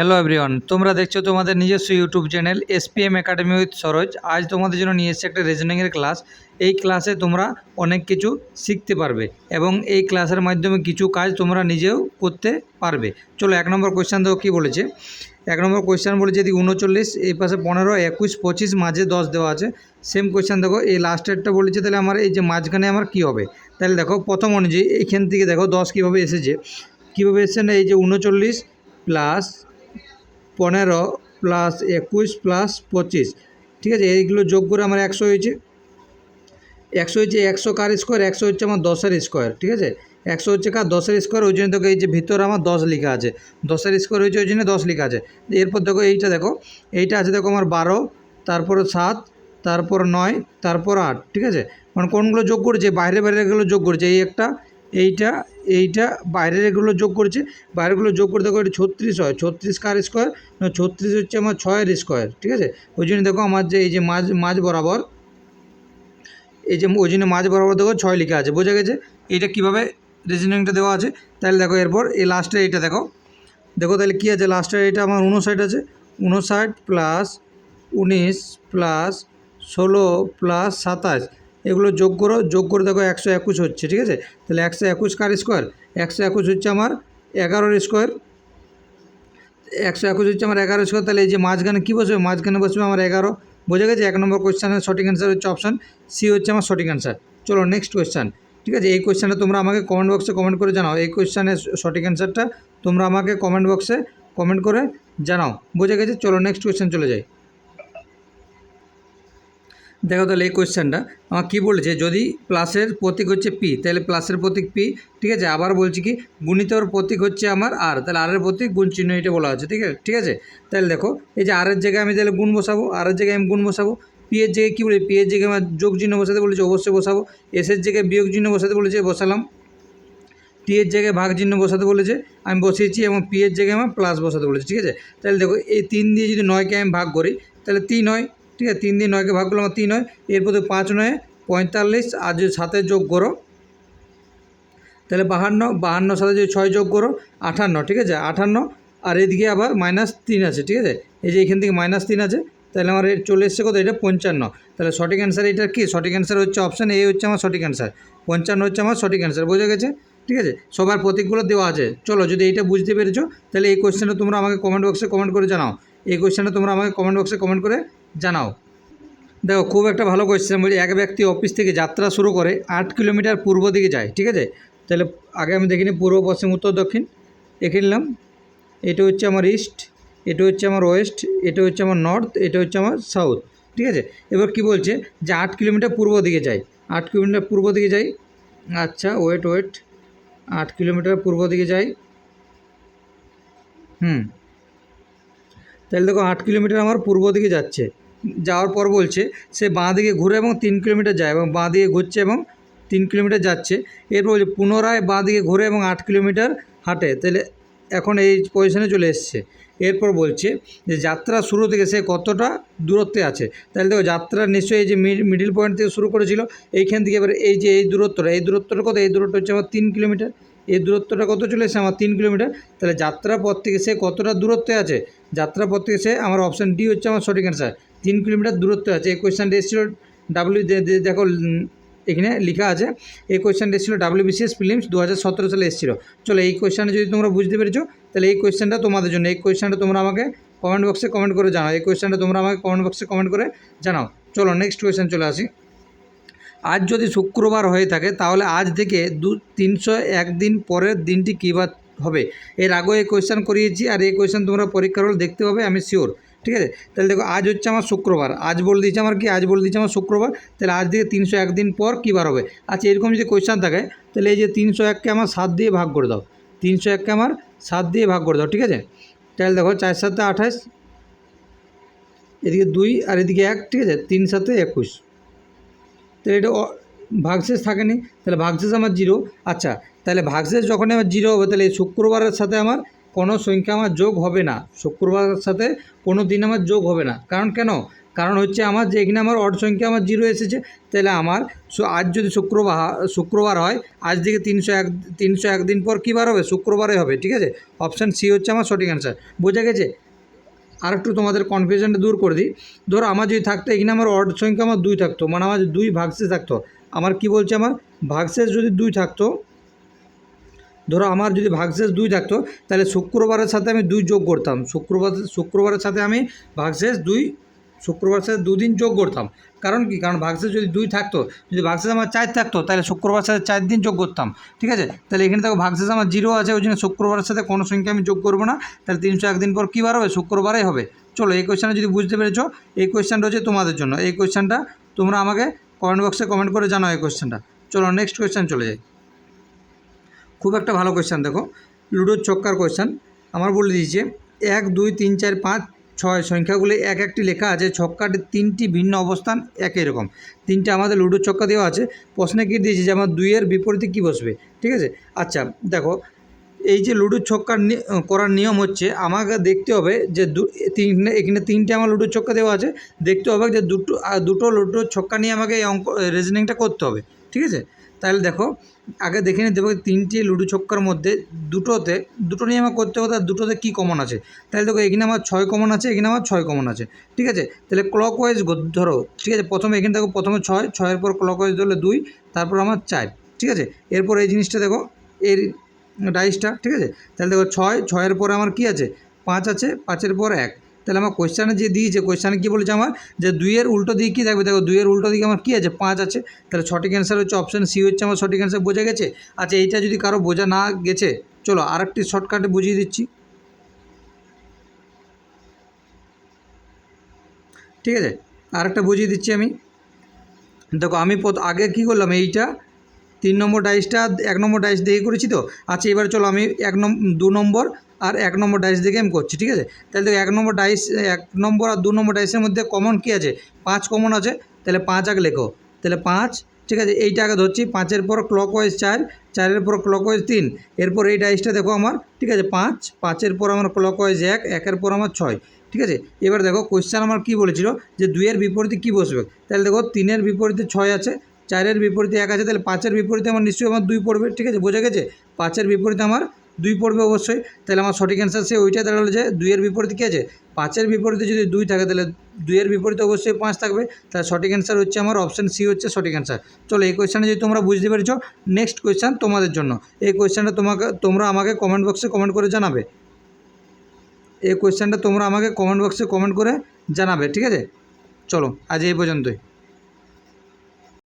Hello everyone তোমরা দেখছ তোমাদের নিজস্ব YouTube channel SPM academy with Saroj আজ তোমাদের জন্য নিয়ে এসেছে একটা রিজনিংয়ের ক্লাস এই ক্লাসে তোমরা অনেক কিছু শিখতে পারবে এবং এই ক্লাসের মাধ্যমে কিছু কাজ তোমরা নিজেও করতে পারবে। চলো এক নম্বর কোয়েশ্চান দেখো কী বলেছে। এক নম্বর কোয়েশ্চান বলেছে যদি উনচল্লিশ, এই পাশে পনেরো, একুশ, পঁচিশ, মাঝে দশ দেওয়া আছে। সেম কোয়েশ্চান দেখো, এই লাস্টেরটা বলেছে তাহলে আমার এই যে মাঝখানে আমার কী হবে? তাহলে দেখো প্রথম অনুযায়ী এইখান থেকে দেখো দশ কীভাবে এসেছে। কীভাবে এসেছে না এই যে উনচল্লিশ প্লাস পনেরো প্লাস একুশ প্লাস পঁচিশ। ঠিক আছে, এইগুলো যোগ করে আমার একশো হয়েছে। একশো হচ্ছে একশো কার স্কোয়ার একশো হচ্ছে আমার দশের স্কোয়ার ঠিক আছে? একশো হচ্ছে কার দশের স্কোয়ার ওই জন্য দেখো এই যে ভিতরে আমার দশ লেখা আছে। দশের স্কোয়ার হয়েছে, ওই জন্য দশ লেখা আছে। এরপর দেখো এইটা দেখো, এইটা আছে দেখো আমার বারো, তারপর সাত, তারপর নয়, তারপর আট, ঠিক আছে? মানে কোনগুলো যোগ করেছে? বাইরে বাইরে বাইরেগুলো যোগ করেছে। এই একটা, এইটা এইটা বাইরের এগুলো যোগ করেছে, বাইরেগুলো যোগ করে দেখো এটা ছত্রিশ হয়, ছত্রিশ কার স্কোয়ার না, ছত্রিশ হচ্ছে আমার ছয়ের স্কোয়ার ঠিক আছে? ওই জন্য দেখো আমার যে এই যে মাঝ মাঝ বরাবর, এই যে ওই জন্য মাঝ বরাবর দেখো ছয় লিখে আছে, বোঝা গেছে? এইটা কীভাবে রিজনিংটা দেওয়া আছে? তাহলে দেখো এরপর এই লাস্টে এইটা দেখো। দেখো তাহলে কী আছে? লাস্টে এটা আমার উনষাট আছে। উনষাট প্লাস উনিশ প্লাস ষোলো প্লাস সাতাশ। এগুলো যোগ করো, যোগ করে দেখো একশো একুশ হচ্ছে, ঠিক আছে? তাহলে একশো একুশ কার স্কোয়ার একশো একুশ হচ্ছে আমার এগারোর স্কোয়ার একশো একুশ হচ্ছে আমার এগারো স্কোয়ার তাহলে এই যে মাঝখানে কী বসবে? মাঝখানে বসবে আমার এগারো। বোঝা গেছে? এক নম্বর কোয়েশ্চানের সঠিক অ্যান্সার হচ্ছে অপশান সি হচ্ছে আমার সঠিক অ্যান্সার চলো নেক্সট কোয়েশ্চান ঠিক আছে? এই কোয়েশ্চানটা তোমরা আমাকে কমেন্ট বক্সে কমেন্ট করে জানাও। এই কোয়েশ্চানের সঠিক অ্যান্সারটা তোমরা আমাকে কমেন্ট বক্সে কমেন্ট করে জানাও। বোঝা গেছে? চলো নেক্সট কোয়েশ্চেন চলে যাই। দেখো তাহলে এই কোয়েশ্চেনটা আমার কী বলেছে? যদি প্লাসের প্রতীক হচ্ছে পি তাহলে প্লাসের প্রতীক পি ঠিক আছে? আবার বলছি কি? গুণিতর প্রতীক হচ্ছে আমার আর তাহলে আরের প্রতীক গুণ চিহ্ন এটা বলা আছে ঠিক আছে? ঠিক আছে? তাহলে দেখো, এই যে আরের জায়গায় আমি তাহলে গুণ বসাবো আরের জায়গায় আমি গুণ বসাবো। পি এর জায়গায় কী বলি পি এর জায়গায় আমার যোগ চিহ্ন বসাতে বলেছে, অবশ্যই বসাবো। এসের জায়গায় বিয়োগ চিহ্ন বসাতে বলেছে, বসালাম। টি এর জায়গায় ভাগ চিহ্ন বসাতে বলেছে, আমি বসিয়েছি এবং পি এর জায়গায় আমার প্লাস বসাতে বলেছে, ঠিক আছে? তাহলে দেখো, এই তিন দিয়ে যদি নয়কে আমি ভাগ করি, তাহলে তিন হয় ঠিক আছে তিন দিয়ে নয়কে ভাগ করলে আমার তিন হয়, এরপর তো পাঁচ নয়, পঁয়তাল্লিশ, আর যদি সাথে যোগ করো, তাহলে বাহান্ন বাহান্ন সাথে যদি ছয় যোগ করো, আঠান্ন, ঠিক আছে? আঠান্ন, আর এদিকে আবার মাইনাস তিন আছে, ঠিক আছে? এই যে এখান থেকে মাইনাস তিন আছে, তাহলে আমার চলে এসছে কত? এটা পঞ্চান্ন। তাহলে সঠিক অ্যান্সার এটা কি? সঠিক অ্যান্সার হচ্ছে অপশান এ হচ্ছে আমার সঠিক অ্যান্সার পঞ্চান্ন হচ্ছে আমার সঠিক অ্যান্সার বোঝা গেছে? ঠিক আছে? সবার প্রতীকগুলো দেওয়া আছে। চলো, যদি এইটা বুঝতে পেরেছ, তাহলে এই কোয়েশ্চেনটা তোমরা আমাকে কমেন্ট বক্সে কমেন্ট করে জানাও। এই কোয়েশ্চেনটা তোমরা আমাকে কমেন্ট বক্সে কমেন্ট করে জানাও। দেখো, খুব একটা ভালো কোয়েশ্চেন বলছি এক ব্যক্তি অফিস থেকে যাত্রা শুরু করে আট কিলোমিটার পূর্ব দিকে যায়, ঠিক আছে? তাহলে আগে আমি দেখিনি, পূর্ব, পশ্চিম, উত্তর, দক্ষিণ, এঁকে নিলাম। এটা হচ্ছে আমার ইস্ট এটা হচ্ছে আমার ওয়েস্ট এটা হচ্ছে আমার নর্থ এটা হচ্ছে আমার সাউথ ঠিক আছে? এবার কি বলছে যে আট কিলোমিটার পূর্ব দিকে যাই আট কিলোমিটার পূর্ব দিকে যাই আচ্ছা ওয়েট ওয়েট আট কিলোমিটার পূর্ব দিকে যাই হুম তাহলে দেখো আট কিলোমিটার আমার পূর্ব দিকে যাচ্ছে। যাওয়ার পর বলছে সে বাঁ দিকে ঘুরে এবং তিন কিলোমিটার যায় এবং বাঁ দিকে ঘুরছে এবং তিন কিলোমিটার যাচ্ছে। এরপর বলছে পুনরায় বাঁ দিকে ঘুরে এবং আট কিলোমিটার হাঁটে। তাহলে এখন এই পজিশনে চলে এসছে। এরপর বলছে যে যাত্রা শুরু থেকে সে কতটা দূরত্বে আছে? তাহলে দেখো যাত্রা নিশ্চয়ই এই যে মিডিল পয়েন্ট থেকে শুরু করেছিল, এইখান থেকে এবার এই যে এই দূরত্বটা এই দূরত্বটা কত এই দূরত্ব হচ্ছে আমার তিন কিলোমিটার। এই দূরত্বটা কত চলে এসেছে? আমার তিন কিলোমিটার। তাহলে যাত্রা পথ থেকে সে কতটা দূরত্বে আছে? যাত্রা পথ থেকে সে আমার অপশান ডি হচ্ছে আমার সঠিক অ্যান্সার তিন কিলোমিটার দূরত্বে আছে। এই কোয়েশ্চানটা এসেছিল ডাব্লিউ দেখো এখানে লেখা আছে। এই কোয়েশ্চানটা এসেছিল ডাব্লিউবিসিএস ফিলিমস দু হাজার সতেরো সালে এসেছিল। চলো এই কোয়েশ্চানটা যদি তোমরা বুঝতে পেরেছ, তাহলে এই কোয়েশ্চানটা তোমাদের জন্য। এই কোয়েশ্চানটা তোমরা আমাকে কমেন্ট বক্সে কমেন্ট করে জানাও। এই কোয়েশ্চানটা তোমরা আমাকে কমেন্ট বক্সে কমেন্ট করে জানাও। চলো নেক্সট কোয়েশ্চান চলে আসি। আজ যদি শুক্রবার হয়ে থাকে, তাহলে আজ থেকে দু, তিনশো একদিন পরের দিনটি কী বার হবে? এর আগেও এই কোয়েশ্চান করিয়েছি আর এই কোয়েশ্চান তোমরা পরীক্ষার হলে দেখতে পাবে, আমি শিওর ঠিক আছে? তাহলে দেখো, আজ হচ্ছে আমার শুক্রবার। আজ বলে দিয়েছে আমার কি? আজ বলে দিয়েছে আমার শুক্রবার। তাহলে আজ থেকে তিনশো একদিন পর কী বার হবে? আচ্ছা এরকম যদি কোয়েশ্চান থাকে, তাহলে এই যে তিনশো এককে আমার সাত দিয়ে ভাগ করে দাও। তিনশো এককে আমার সাত দিয়ে ভাগ করে দাও, ঠিক আছে? তাহলে দেখো, চার সাতে আঠাশ, এদিকে দুই আর এদিকে এক, ঠিক আছে? তিন সাতে একুশ। তাহলে এটা ভাগশেষ থাকেনি, তাহলে ভাগশেষ আমার জিরো। আচ্ছা তাহলে ভাগশেষ যখন আমার জিরো হবে, তাহলে শুক্রবারের সাথে আমার কোনো সংখ্যা আমার যোগ হবে না। শুক্রবারের সাথে কোনো দিন আমার যোগ হবে না। কারণ কেন? কারণ হচ্ছে আমার যে এখানে আমার অড সংখ্যা আমার জিরো এসেছে, তাহলে আমার আজ যদি শুক্রবার শুক্রবার হয়, আজ থেকে তিনশো এক, তিনশো একদিন পর কী বার হবে? শুক্রবারে হবে, ঠিক আছে? অপশান সি হচ্ছে আমার সঠিক অ্যান্সার। বোঝা গেছে? আর একটু তোমাদের কনফিউশনটা দূর করে দিই। ধরো আমার যদি থাকতো, এখানে আমার অর্ড সংখ্যা আমার দুই থাকতো মানে আমার দুই ভাগশেষ থাকতো। আমার কি বলছে আমার? ভাগশেষ যদি দুই থাকতো, ধরো আমার যদি ভাগশেষ দুই থাকতো, তাহলে শুক্রবারের সাথে আমি দুই যোগ করতাম। শুক্রবার শুক্রবারের সাথে আমি ভাগশেষ দুই শুক্রবারের সাথে দুদিন যোগ করতাম। কারণ কি? কারণ ভাগশেষ যদি দুই থাকতো, যদি ভাগশেষ আমার চার থাকতো, তাহলে শুক্রবার সাথে চার দিন যোগ করতাম। ঠিক আছে? তাহলে এখানে দেখো ভাগশেষ আমার জিরো আছে, ওই জন্য শুক্রবারের সাথে কোনো সংখ্যা আমি যোগ করব না। তাহলে তিনশো একদিন পর কী বার হবে? শুক্রবারেই হবে। চলো, এই কোয়েশ্চেনটা যদি বুঝতে পেরেছ, এই কোয়েশ্চেনটা হচ্ছে তোমাদের জন্য। এই কোয়েশ্চেনটা তোমরা আমাকে কমেন্ট বক্সে কমেন্ট করে জানাও এই কোয়েশ্চেনটা চলো নেক্সট কোয়েশ্চেন চলে যাই। খুব একটা ভালো কোয়েশ্চেন দেখো। লুডোর চক্কার কোয়েশ্চেন আমার বলে দিয়েছে, এক, দুই, তিন, চার, পাঁচ ছয় সংখ্যাগুলি এক একটি লেখা আছে ছক্কাটি তিনটি ভিন্ন অবস্থান একই রকম। তিনটে আমাদের লুডোর ছক্কা দেওয়া আছে, প্রশ্নে কী দিয়েছে যে আমার দুইয়ের বিপরীতে কী বসবে, ঠিক আছে? আচ্ছা দেখো, এই যে লুডোর ছক্কার নি- করার নিয়ম হচ্ছে, আমাকে দেখতে হবে যে দু তিন এখানে তিনটে আমার লুডোর ছক্কা দেওয়া আছে, দেখতে হবে যে দুটো দুটো লুডোর ছক্কা নিয়ে আমাকে এই অঙ্ক রিজনিংটা করতে হবে, ঠিক আছে? তাহলে দেখো, আগে দেখে নিতে হবে তিনটি লুডো ছক্কার মধ্যে দুটোতে, দুটো নিয়ে আমার করতে হবে তার দুটোতে কী কমন আছে? তাহলে দেখো, এখানে আমার ছয় কমন আছে, এখানে আমার ছয় কমন আছে, ঠিক আছে? তাহলে ক্লক ওয়াইজ ধরো, ঠিক আছে? প্রথমে এখানে দেখো, প্রথমে ছয়, ছয়ের পর ক্লক ওয়াইজ ধরলে দুই, তারপর আমার চার, ঠিক আছে? এরপর এই জিনিসটা দেখো, এর ডাইসটা ঠিক আছে? তাহলে দেখো, ছয়, ছয়ের পরে আমার কি আছে? পাঁচ আছে, পাঁচের পর এক তাহলে আমার কোয়েশ্চানে যে দিয়েছে কোয়েশ্চানে কী বলেছে আমার? যে দুইয়ের উল্টো দিকে কী থাকবে? দেখো, দুইয়ের উল্টো দিকে আমার কী আছে? পাঁচ আছে। তাহলে সঠিক অ্যান্সার হচ্ছে অপশান সি হচ্ছে আমার সঠিক অ্যান্সার বোঝা গেছে? আচ্ছা এইটা যদি কারও বোঝা না গেছে, চলো আরেকটি শর্টকাটে বুঝিয়ে দিচ্ছি। ঠিক আছে? আরেকটা বুঝিয়ে দিচ্ছি আমি। দেখো, আমি আগে কী করলাম, এইটা তিন নম্বর ডাইসটা এক নম্বর ডাইস দিয়ে করেছি তো? আচ্ছা এবার চলো আমি এক নম্বর দু নম্বর আর এক নম্বর ডাইস দেখে আমি করছি, ঠিক আছে? তাহলে দেখো, এক নম্বর ডাইস এক নম্বর আর দু নম্বর ডাইসের মধ্যে কমন কী আছে? পাঁচ কমন আছে, তাহলে পাঁচ আগে লেখো। তাহলে পাঁচ, ঠিক আছে? এইটা আগে ধরছি, পাঁচের পর ক্লক ওয়াইজ চার, চারের পর ক্লক ওয়াইজ তিন, এরপর এই ডাইসটা দেখো আমার, ঠিক আছে? পাঁচ, পাঁচের পর আমার ক্লক ওয়াইজ এক, একের পর আমার ছয়, ঠিক আছে? এবার দেখো কোয়েশ্চেন আমার কী বলেছিল? যে দুইয়ের বিপরীতে কী বসবে? তাহলে দেখো, তিনের বিপরীতে ছয় আছে, চারের বিপরীতে এক আছে, তাহলে পাঁচের বিপরীতে আমার নিশ্চয়ই আমার দুই পড়বে, ঠিক আছে? বোঝা গেছে? পাঁচের বিপরীতে আমার দুই পড়বে অবশ্যই। তাহলে আমার সঠিক অ্যান্সার সে ওইটা দাঁড়াল যে দুইয়ের বিপরীতে কী আছে? পাঁচের বিপরীতে যদি দুই থাকে, তাহলে দুইয়ের বিপরীতে অবশ্যই পাঁচ থাকবে। তাহলে সঠিক অ্যান্সার হচ্ছে আমার অপশান সি হচ্ছে সঠিক অ্যান্সার চলো এই কোয়েশ্চেনে যদি তোমরা বুঝতে পেরেছ নেক্সট কোয়েশ্চেন তোমাদের জন্য। এই কোয়েশ্চেনটা তোমাকে, তোমরা আমাকে কমেন্ট বক্সে কমেন্ট করে জানাবে। এই কোয়েশ্চেনটা তোমরা আমাকে কমেন্ট বক্সে কমেন্ট করে জানাবে, ঠিক আছে? চলো, আজ এই পর্যন্তই।